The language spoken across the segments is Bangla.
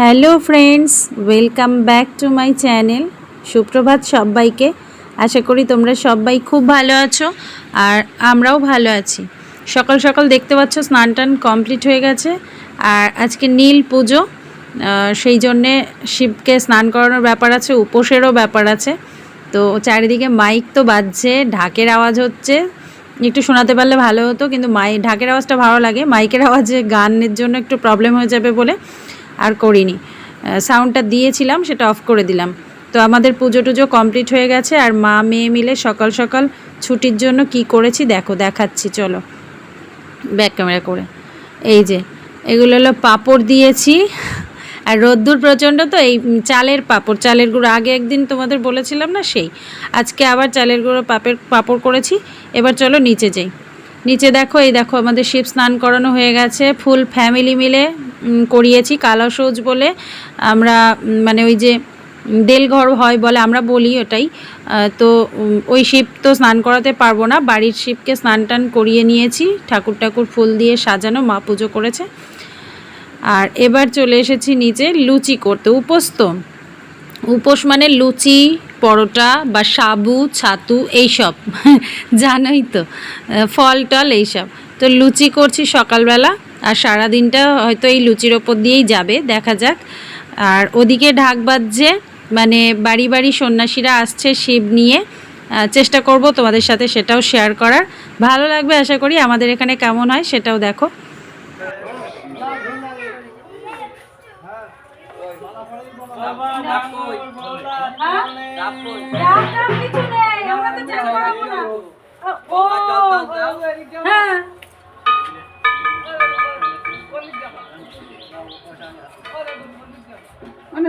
Hello friends, welcome back to my channel. সুপ্রভাত সবাইকে। আশা করি তোমরা সবাই খুব ভালো আছো আর আমরাও ভালো আছি। সকাল সকাল দেখতে পাচ্ছ স্নান টান কমপ্লিট হয়ে গেছে আর আজকে নীল পুজো সেই জন্যে শিবকে স্নান করানোর ব্যাপার আছে, উপোসেরও ব্যাপার আছে। তো চারিদিকে মাইক তো বাজছে, ঢাকের আওয়াজ হচ্ছে। একটু শোনাতে পারলে ভালো হতো, কিন্তু মাই, ঢাকের আওয়াজটা ভালো লাগে। মাইকের আওয়াজে গানের জন্য একটু প্রবলেম হয়ে যাবে বলে। আর করিনি। সাউন্ডটা দিয়েছিলাম, সেটা অফ করে দিলাম। তো আমাদের পুজো টুজো কমপ্লিট হয়ে গেছে, আর মা মেয়ে মিলে সকাল সকাল ছুটির জন্য কি করেছি দেখো, দেখাচ্ছি, চলো। ব্যাক ক্যামেরা করে। এই যে, এগুলো হলো পাঁপড় দিয়েছি। আর রোদ্দুর প্রচণ্ড তো, এই চালের পাঁপড়, চালের গুঁড়ো। আগে একদিন তোমাদের বলেছিলাম না সেই। আজকে আবার চালের গুঁড়ো পাপের পাঁপড় করেছি। এবার চলো নিচে যাই। নিচে দেখো, এই দেখো, আমাদের শিব স্নান করানো হয়ে গেছে। ফুল ফ্যামিলি মিলে করিয়েছি কালো সৌজ বলে আমরা মানে ওই যে দেলঘর হয় বলে আমরা বলি ওটাই। তো ওই শিব তো স্নান করাতে পারব না, বাড়ির শিবকে স্নান টান করিয়ে নিয়েছি, ঠাকুর ঠাকুর ফুল দিয়ে সাজানো, মা পুজো করেছে। আর এবার চলে এসেছি নিচে লুচি করতে, উপোস তো। উপোস মানে লুচি, পরোটা বা সাবু, ছাতু, এইসব, জানোই তো ফল, টল, এইসব। তো লুচি করছি সকালবেলা। আর সারা দিনটা হয়তো এই লুচির ওপর দিয়েই যাবে, দেখা যাক। আর ওদিকে ঢাক বাজছে মানে বাড়ি বাড়ি সন্ন্যাসীরা আসছে শিব নিয়ে। চেষ্টা করব তোমাদের সাথে সেটাও শেয়ার করার। ভালো লাগবে আশা করি, আমাদের এখানে কেমন হয় সেটাও দেখো।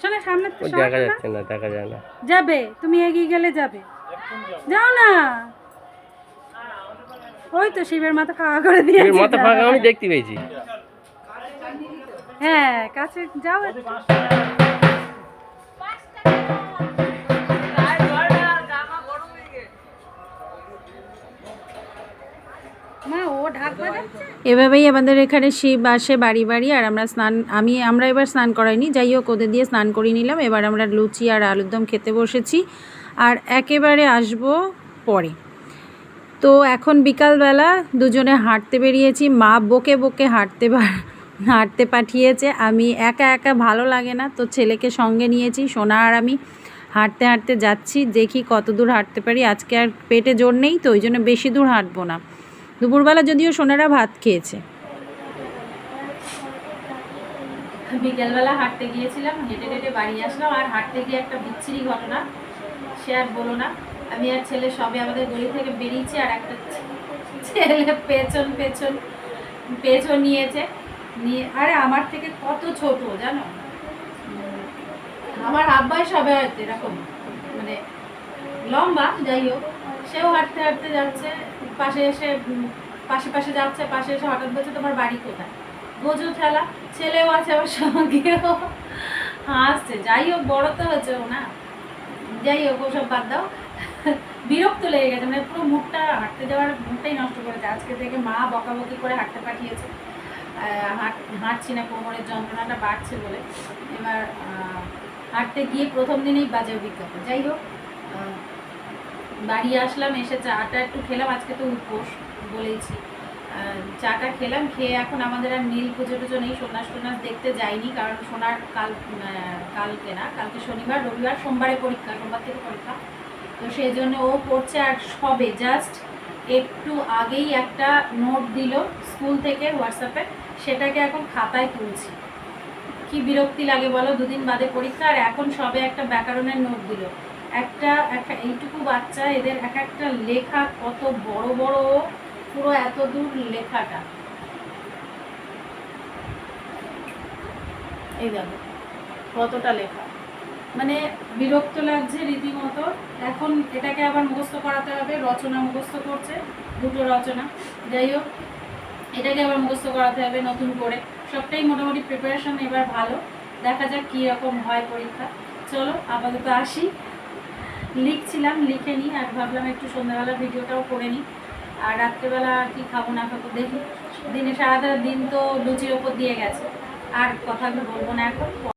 শোনা সামনে দেখা যাচ্ছে না দেখা যায় না। যাবে তুমি এগিয়ে গেলে যাবে। যাও না। ওই তো শিবের মাথা খাওয়া করে দিয়েছি মাথা ফাঁকা আমি দেখতে পেয়েছি। হ্যাঁ কাছে যাও। এভাবেই আমাদের এখানে শিব আসে বাড়ি বাড়ি, আর আমরা স্নান, আমি, আমরা এবার স্নান করাইনি। যাই হোক, ওদের দিয়ে স্নান করিয়ে নিলাম। এবার আমরা লুচি আর আলুর দম খেতে বসেছি। আর একেবারে আসব পরে। তো এখন বিকালবেলা দুজনে হাঁটতে বেরিয়েছি। মা বকে বকে হাঁটতে হাঁটতে পাঠিয়েছে। আমি একা একা ভালো লাগে না। তো ছেলেকে সঙ্গে নিয়েছি, সোনা আর আমি হাঁটতে হাঁটতে যাচ্ছি। দেখি কত দূর হাঁটতে পারি। আজকে আর পেটে জোর নেই, তো ওই জন্য বেশি দূর হাঁটবো না। দুপুরবেলা যদিও সোনারা ভাত খেয়েছে। বিকেলবেলা হাঁটতে গিয়েছিলাম, হেঁটে হেঁটে বাড়ি আসলাম, আর হাঁটতে গিয়ে একটা বিচ্ছিরি ঘটনা সে আর বলো না। আমি আর ছেলে সবে আমাদের গলি থেকে বেরিয়েছি, আর একটা ছেলে পেছন পেছন পেছন নিয়েছে। নিয়ে, আরে আমার থেকে কত ছোট জানো? আমার আব্বাই সবে হয়তো এরকম মানে লম্বা, যাই হোক। সেও হাঁটতে হাঁটতে যাচ্ছে, পাশে এসে পাশে পাশে যাচ্ছে, পাশে এসে হঠাৎ বলছে, তোমার বাড়ি কোথায়? বোঝো খেলা ছেলেও আছে আমার সঙ্গেও হাসছে। যাই হোক, বড় তো হচ্ছে ও না। যাই হোক, ওসব বাদ দাও। বিরক্ত লেগে গেছে মানে পুরো মুখটা হাঁটতে যাওয়ার মুখটাই নষ্ট করেছে। আজকে থেকে মা বকাবকি করে হাঁটতে পাঠিয়েছে। হাঁট, হাঁটছি না, কোমরের যন্ত্রণাটা বাড়ছে বলে। এবার হাঁটতে গিয়ে প্রথম দিনেই বাজে অভিজ্ঞতা। যাই হোক বাড়ি আসলাম, এসে চাটা একটু খেলাম, আজকে তো উপোস বলেইছি। চাটা খেলাম, খেয়ে এখন আমাদের আর নীল পুজো টুজো নেই, সন্ন্যাস টন্যাস দেখতে যাইনি, কারণ সোনার কাল কালকে না, কালকে শনিবার, রবিবার, সোমবারে পরীক্ষা, সোমবার থেকে পরীক্ষা। তো সেই জন্য ও পড়ছে আর সবে, জাস্ট একটু আগেই একটা নোট দিল স্কুল থেকে হোয়াটসঅ্যাপে, সেটাকে এখন খাতায় তুলছি। কি বিরক্তি লাগে বলো, দুদিন বাদে পরীক্ষা, আর এখন সবে একটা ব্যাকরণের নোট দিল। একটা এইটুকু বাচ্চা, এদের এক একটা লেখা কত বড় বড়, পুরো এত দূর লেখাটা। এই দেখো, কতটা লেখা। মানে বিরক্ত লাগছে রীতিমতো। এখন এটাকে আবার মুখস্থ করাতে হবে, রচনা মুখস্থ করছে, দুটো রচনা। যাই হোক, এটাকে আবার মুখস্থ করাতে হবে নতুন করে। সবটাই মোটামুটি প্রিপারেশন এবার ভালো। দেখা যাক কী রকম হয় পরীক্ষা। চলো, আপাতত আসি। লিখছিলাম, লিখে নিই আর ভাবলাম একটু সন্ধ্যাবেলা ভিডিওটাও করে নিই। আর রাত্রেবেলা আর কি খাব না খাব দেখি। দিনে সারাটা দিন তো লুচির ওপর দিয়ে গেছে। আর কথা বলব না এখন।